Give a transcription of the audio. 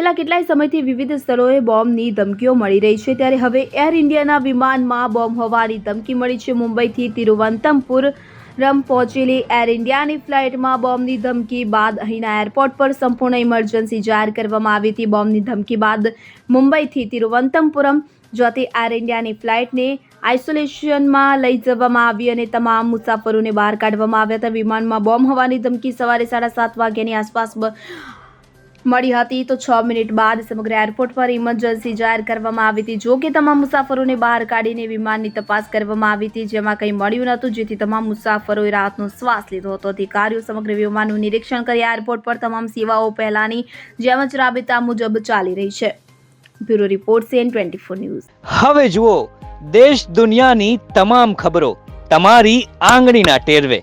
છેલ્લા કેટલાય સમયથી વિવિધ સ્થળોએ બોમ્બની ધમકીઓ મળી રહી છે. ત્યારે હવે એર ઇન્ડિયાના વિમાનમાં બોમ્બ હોવાની ધમકી મળી છે. મુંબઈથી તિરુવનંતપુરમ પહોંચેલી એર ઇન્ડિયાની ફ્લાઇટમાં બોમ્બની ધમકી બાદ અહીંના એરપોર્ટ પર સંપૂર્ણ ઇમરજન્સી જાહેર કરવામાં આવી હતી. બોમ્બની ધમકી બાદ મુંબઈથી તિરુવનંતપુરમ જતી એર ઇન્ડિયાની ફ્લાઇટને આઇસોલેશનમાં લઈ જવામાં આવી અને તમામ મુસાફરોને બહાર કાઢવામાં આવ્યા હતા. વિમાનમાં બોમ્બ હોવાની ધમકી સવારે સાડા સાત વાગ્યાની આસપાસ મળી હતી તો છ મિનિટ બાદ સમગ્ર એરપોર્ટ પર ઇમરજન્સી જાહેર કરવામાં આવી હતી. જો કે તમામ મુસાફરોને બહાર કાઢીને વિમાનની તપાસ કરવામાં આવી હતી, જેમાં કંઈ મળ્યું નહોતું, જેથી તમામ મુસાફરોએ રાહતનો શ્વાસ લીધો હતો. અધિકારીઓ સમગ્ર વિમાનનું નિરીક્ષણ કરી એરપોર્ટ પર તમામ સેવાઓ પહેલાની જેમ જ રાબેતા મુજબ ચાલી રહી છે. Bureau report CN twenty four news. હવે જુઓ, દેશ દુનિયાની તમામ ખબરો તમારી આંગળીના ટેરવે.